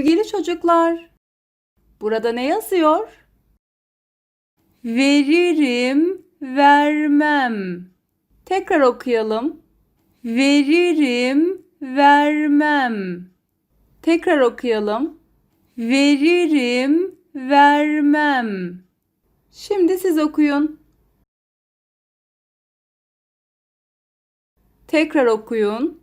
Sevgili çocuklar, burada ne yazıyor? Veririm, vermem. Tekrar okuyalım. Veririm, vermem. Tekrar okuyalım. Veririm, vermem. Şimdi siz okuyun. Tekrar okuyun.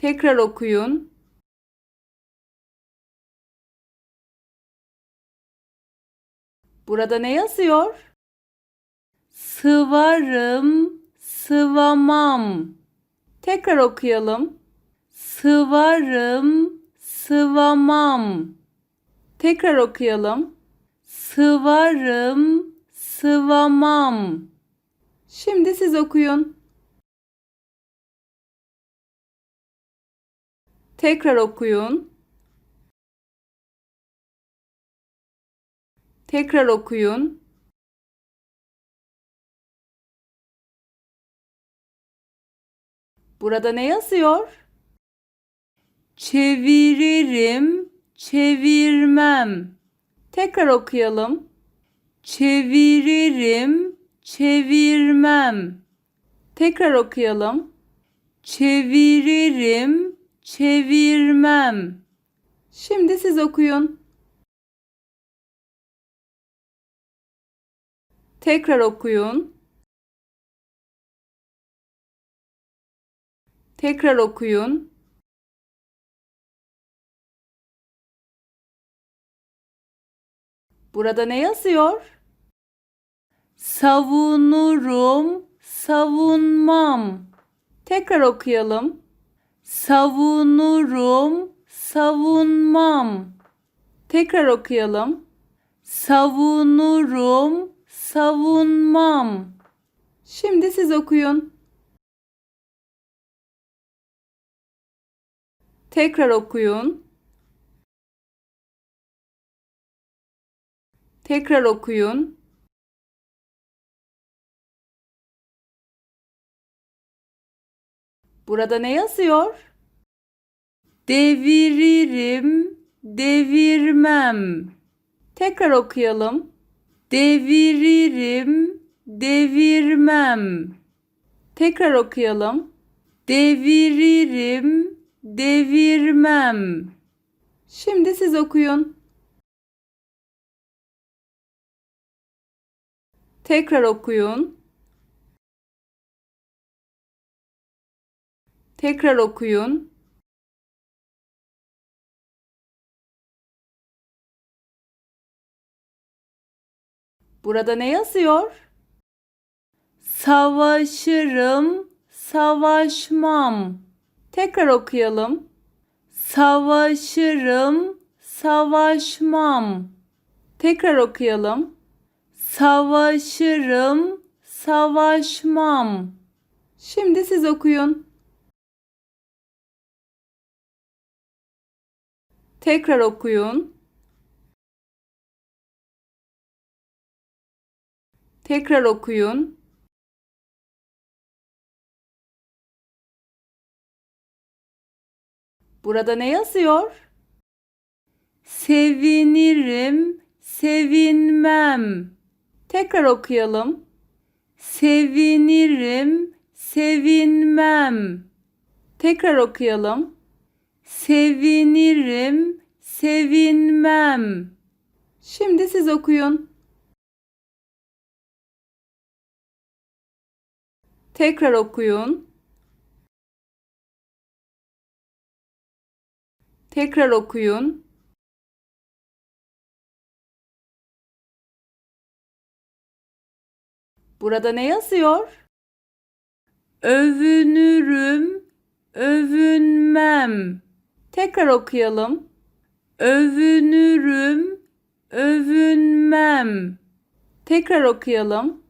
Tekrar okuyun. Burada ne yazıyor? Sıvarım, sıvamam. Tekrar okuyalım. Sıvarım, sıvamam. Tekrar okuyalım. Sıvarım, sıvamam. Şimdi siz okuyun. Tekrar okuyun. Tekrar okuyun. Burada ne yazıyor? Çeviririm, çevirmem. Tekrar okuyalım. Çeviririm, çevirmem. Tekrar okuyalım. Çeviririm, çevirmem. Şimdi siz okuyun. Tekrar okuyun. Tekrar okuyun. Burada ne yazıyor? Savunurum, savunmam. Tekrar okuyalım. Savunurum, savunmam. Tekrar okuyalım. Savunurum, savunmam. Şimdi siz okuyun. Tekrar okuyun. Tekrar okuyun. Burada ne yazıyor? Deviririm, devirmem. Tekrar okuyalım. Deviririm, devirmem. Tekrar okuyalım. Deviririm, devirmem. Şimdi siz okuyun. Tekrar okuyun. Tekrar okuyun. Burada ne yazıyor? Savaşırım, savaşmam. Tekrar okuyalım. Savaşırım, savaşmam. Tekrar okuyalım. Savaşırım, savaşmam. Şimdi siz okuyun. Tekrar okuyun. Tekrar okuyun. Burada ne yazıyor? Sevinirim, sevinmem. Tekrar okuyalım. Sevinirim, sevinmem. Tekrar okuyalım. Sevinirim, sevinmem. Şimdi siz okuyun. Tekrar okuyun. Tekrar okuyun. Burada ne yazıyor? Övünürüm, övünmem. Tekrar okuyalım. Övünürüm, övünmem. Tekrar okuyalım.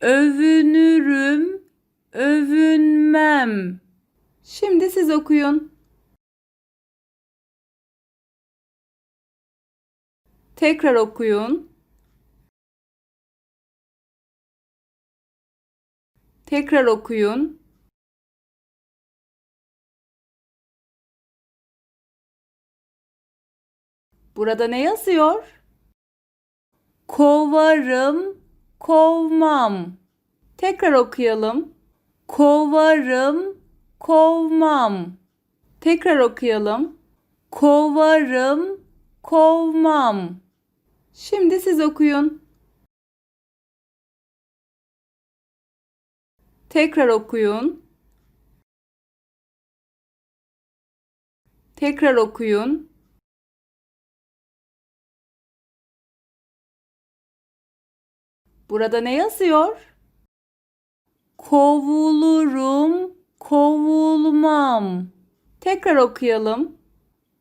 Övünürüm, övünmem. Şimdi siz okuyun. Tekrar okuyun. Tekrar okuyun. Burada ne yazıyor? Kovarım, kovmam. Tekrar okuyalım. Kovarım, kovmam. Tekrar okuyalım. Kovarım, kovmam. Şimdi siz okuyun. Tekrar okuyun. Tekrar okuyun. Burada ne yazıyor? Kovulurum, kovulmam. Tekrar okuyalım.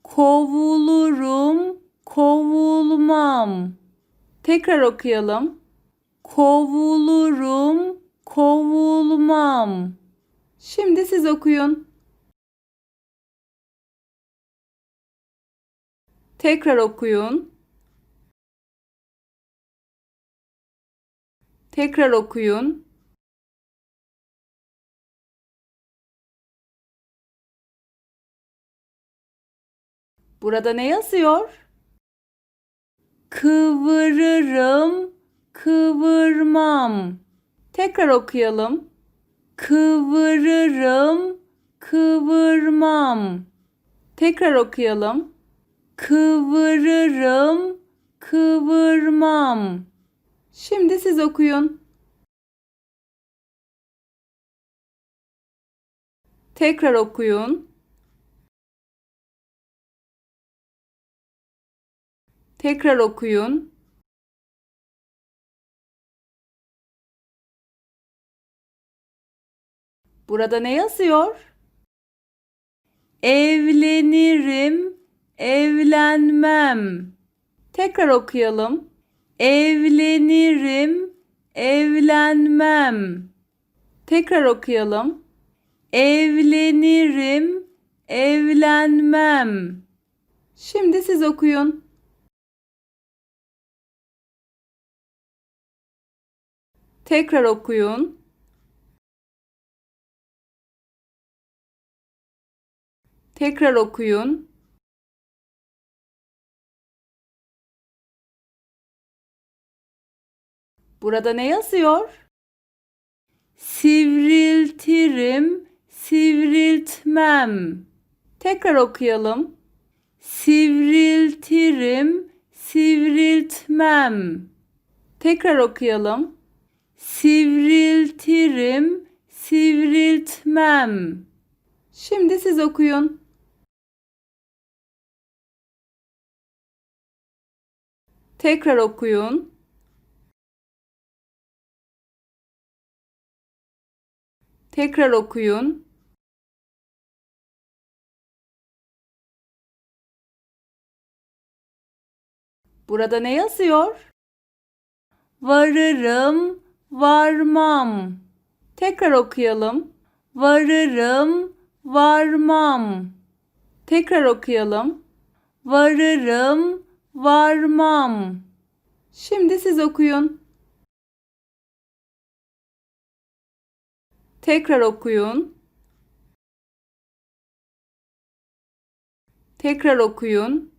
Kovulurum, kovulmam. Tekrar okuyalım. Kovulurum, kovulmam. Şimdi siz okuyun. Tekrar okuyun. Tekrar okuyun. Burada ne yazıyor? Kıvırırım, kıvırmam. Tekrar okuyalım. Kıvırırım, kıvırmam. Tekrar okuyalım. Kıvırırım, kıvırmam. Şimdi siz okuyun. Tekrar okuyun. Tekrar okuyun. Burada ne yazıyor? Evlenirim, evlenmem. Tekrar okuyalım. Evlenirim, evlenmem. Tekrar okuyalım. Evlenirim, evlenmem. Şimdi siz okuyun. Tekrar okuyun. Tekrar okuyun. Burada ne yazıyor? Sivriltirim, sivriltmem. Tekrar okuyalım. Sivriltirim, sivriltmem. Tekrar okuyalım. Sivriltirim, sivriltmem. Şimdi siz okuyun. Tekrar okuyun. Tekrar okuyun. Burada ne yazıyor? Varırım, varmam. Tekrar okuyalım. Varırım, varmam. Tekrar okuyalım. Varırım, varmam. Şimdi siz okuyun. Tekrar okuyun. Tekrar okuyun.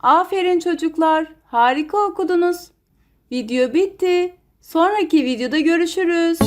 Aferin çocuklar. Harika okudunuz. Video bitti. Sonraki videoda görüşürüz.